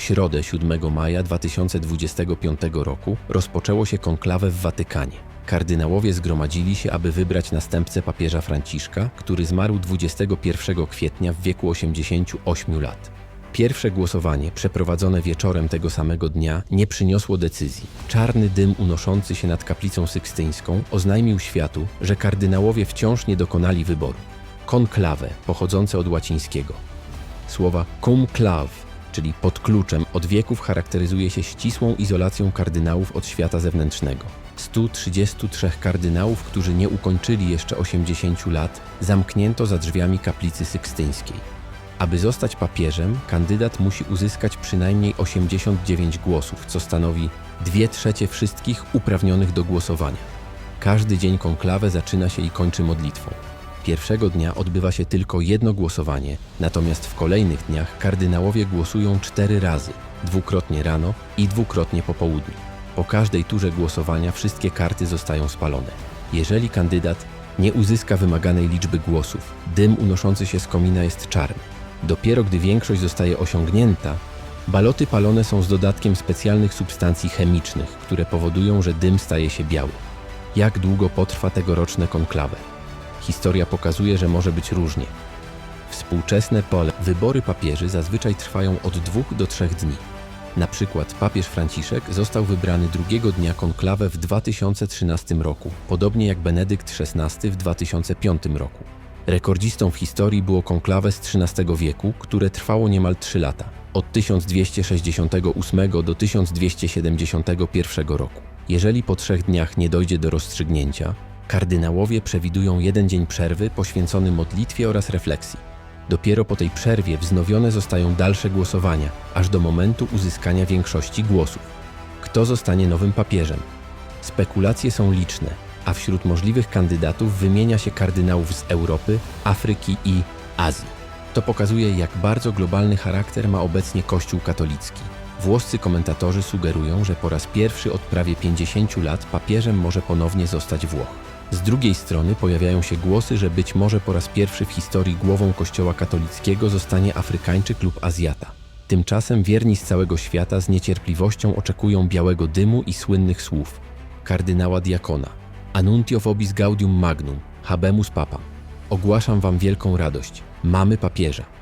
W środę 7 maja 2025 roku rozpoczęło się konklawę w Watykanie. Kardynałowie zgromadzili się, aby wybrać następcę papieża Franciszka, który zmarł 21 kwietnia w wieku 88 lat. Pierwsze głosowanie, przeprowadzone wieczorem tego samego dnia, nie przyniosło decyzji. Czarny dym unoszący się nad kaplicą sykstyńską oznajmił światu, że kardynałowie wciąż nie dokonali wyboru. Konklawę, pochodzące od łacińskiego. Słowa cum clave, czyli pod kluczem, od wieków charakteryzuje się ścisłą izolacją kardynałów od świata zewnętrznego. 133 kardynałów, którzy nie ukończyli jeszcze 80 lat, zamknięto za drzwiami kaplicy sykstyńskiej. Aby zostać papieżem, kandydat musi uzyskać przynajmniej 89 głosów, co stanowi 2 trzecie wszystkich uprawnionych do głosowania. Każdy dzień konklawę zaczyna się i kończy modlitwą. Pierwszego dnia odbywa się tylko jedno głosowanie, natomiast w kolejnych dniach kardynałowie głosują cztery razy, dwukrotnie rano i dwukrotnie po południu. Po każdej turze głosowania wszystkie karty zostają spalone. Jeżeli kandydat nie uzyska wymaganej liczby głosów, dym unoszący się z komina jest czarny. Dopiero gdy większość zostaje osiągnięta, baloty palone są z dodatkiem specjalnych substancji chemicznych, które powodują, że dym staje się biały. Jak długo potrwa tegoroczne konklawę? Historia pokazuje, że może być różnie. Współczesne pole wybory papieży zazwyczaj trwają od dwóch do trzech dni. Na przykład papież Franciszek został wybrany drugiego dnia konklawę w 2013 roku, podobnie jak Benedykt XVI w 2005 roku. Rekordzistą w historii było konklawę z XIII wieku, które trwało niemal 3 lata, od 1268 do 1271 roku. Jeżeli po trzech dniach nie dojdzie do rozstrzygnięcia, kardynałowie przewidują jeden dzień przerwy poświęcony modlitwie oraz refleksji. Dopiero po tej przerwie wznowione zostają dalsze głosowania, aż do momentu uzyskania większości głosów. Kto zostanie nowym papieżem? Spekulacje są liczne, a wśród możliwych kandydatów wymienia się kardynałów z Europy, Afryki i Azji. To pokazuje, jak bardzo globalny charakter ma obecnie Kościół katolicki. Włoscy komentatorzy sugerują, że po raz pierwszy od prawie 50 lat papieżem może ponownie zostać Włoch. Z drugiej strony pojawiają się głosy, że być może po raz pierwszy w historii głową Kościoła katolickiego zostanie Afrykańczyk lub Azjata. Tymczasem wierni z całego świata z niecierpliwością oczekują białego dymu i słynnych słów kardynała diakona. Anuntio vobis gaudium magnum, habemus papam. Ogłaszam wam wielką radość. Mamy papieża.